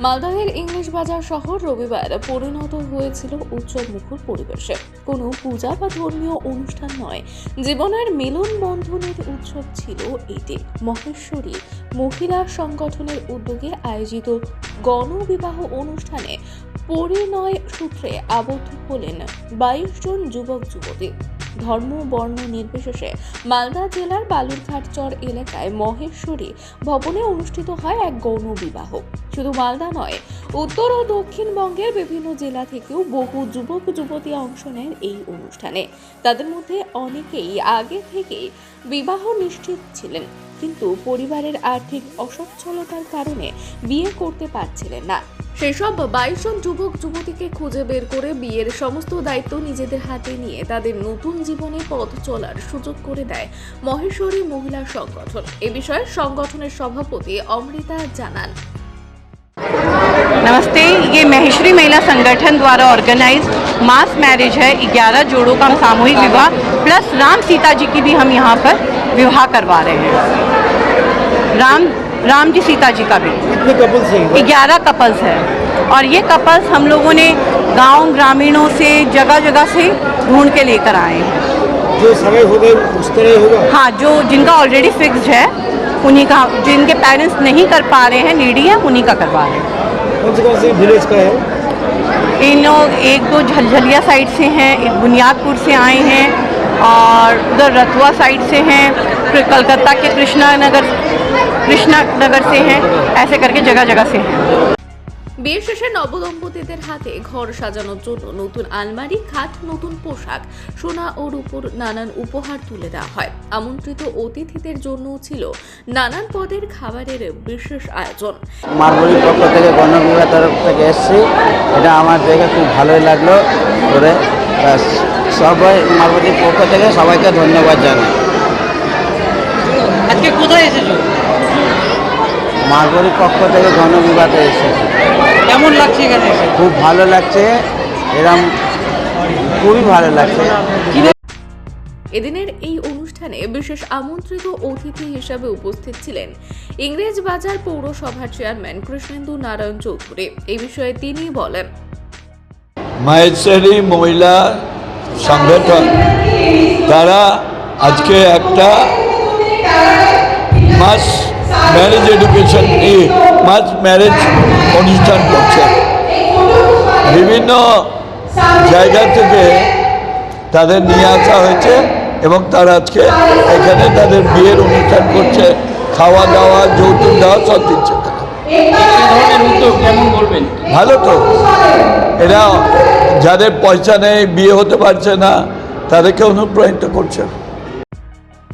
মালদহের ইংলিশ বাজার শহর রবিবার পরিণত হয়েছিল উৎসব মুখর পরিবেশে। কোনো পূজা বা ধর্মীয় অনুষ্ঠান নয়। জীবনের মিলন বন্ধনের উৎসব ছিল এটি। মহেশ্বরী মহিলা সংগঠনের উদ্যোগে আয়োজিত গণবিবাহ অনুষ্ঠানে পরিণয় সূত্রে আবদ্ধ হলেন বাইশ জন যুবক যুবতী ধর্ম, বর্ণ নির্বিশেষে মালদা জেলার বালুরঘাট চর এলাকায় মহেশ্বরী ভবনে অনুষ্ঠিত হয় এক গৌণ বিবাহ। শুধু মালদা নয়, উত্তর ও দক্ষিণবঙ্গের বিভিন্ন জেলা থেকেও বহু যুবক, যুবতী অংশ নেন এই অনুষ্ঠানে। তাদের মধ্যে অনেকেই আগে থেকেই বিবাহ নিশ্চিত ছিলেন, কিন্তু পরিবারের আর্থিক অসচ্ছলতার কারণে বিয়ে করতে পারছিলেন না। সেসব বাইশ জন যুবক যুবতীকে খুঁজে বের করে বিয়ের সমস্ত দায়িত্ব নিজেদের হাতে নিয়ে তাদের নতুন জীবনে পথ চলার সুযোগ করে দেয় মহেশ্বরী মহিলা সংগঠন এ বিষয়ে সংগঠনের সভাপতি অমৃতা জানান नमस्ते ये महेश्वरी महिला संगठन द्वारा ऑर्गेनाइज मास मैरिज है 11 जोड़ों का सामूहिक विवाह प्लस राम सीता जी की भी हम यहाँ पर विवाह करवा रहे हैं राम राम जी सीता जी का भी। कितने कपल्स हैं? ग्यारह कपल्स है। और ये कपल्स हम लोगों ने गाँव ग्रामीणों से जगह जगह से ढूंढ के लेकर आए हैं। जो समय हो गए उस तरह होगा? हाँ जो जिनका ऑलरेडी फिक्स्ड है उन्हीं का जिनके पेरेंट्स नहीं कर पा रहे हैं नीडी है उन्हीं का करवा रहे हैं। कौन से कौन से विलेज का है? इन लोग एक दो झलझलिया साइड से हैं एक बुनियादपुर से आए हैं और उधर रतुआ साइड से हैं फिर कलकत्ता के कृष्णा नगर कृष्णा नगर से हैं ऐसे करके जगह जगह से हैं বিয়ে শেষে নবদম্পতিদের হাতে ঘর সাজানোর জন্য নতুন আলমারি খাট নতুন পোশাক সোনা ও রূপোর নানান উপহার তুলে দেওয়া হয় আমন্ত্রিত অতিথিদের জন্যও ছিল নানান পদের খাবারের বিশেষ আয়োজন মার্বলির পক্ষ থেকে গণবিভাগ তরফ থেকে এসেছি এটা আমার দেখে খুব ভালোই লাগলো করে ব্যাস সবাই মার্বলির পক্ষ থেকে সবাইকে ধন্যবাদ জানাই আজকে কোথায় এসেছো মার্বলির পক্ষ থেকে গণবিভাগে এসেছি। কেমন লাগছে এখানে এসে? খুব ভালো লাগছে এরম খুবই ভালো লাগছে। এদিনের এই অনুষ্ঠানে বিশেষ আমন্ত্রিত অতিথি হিসাবে উপস্থিত ছিলেন ইংরেজ বাজার পৌরসভার চেয়ারম্যান কৃষ্ণেন্দু নারায়ণ চৌধুরী। এই বিষয়ে তিনি বলেন। মাহেশ্বরী মহিলা সংগঠন তারা আজকে একটা মাস ম্যারেজ এডুকেশন নিয়ে মাস ম্যারেজ অনুষ্ঠান করছে। বিভিন্ন জায়গা থেকে তাদের নিয়ে আসা হয়েছে এবং তারা আজকে এখানে তাদের বিয়ের অনুষ্ঠান করছে, খাওয়া দাওয়া, যৌতুক দেওয়া সব দিচ্ছে। ভালো তো। এরা যাদের পয়সা নেই, বিয়ে হতে পারছে না, তাদেরকে অনুপ্রাণিত করছে।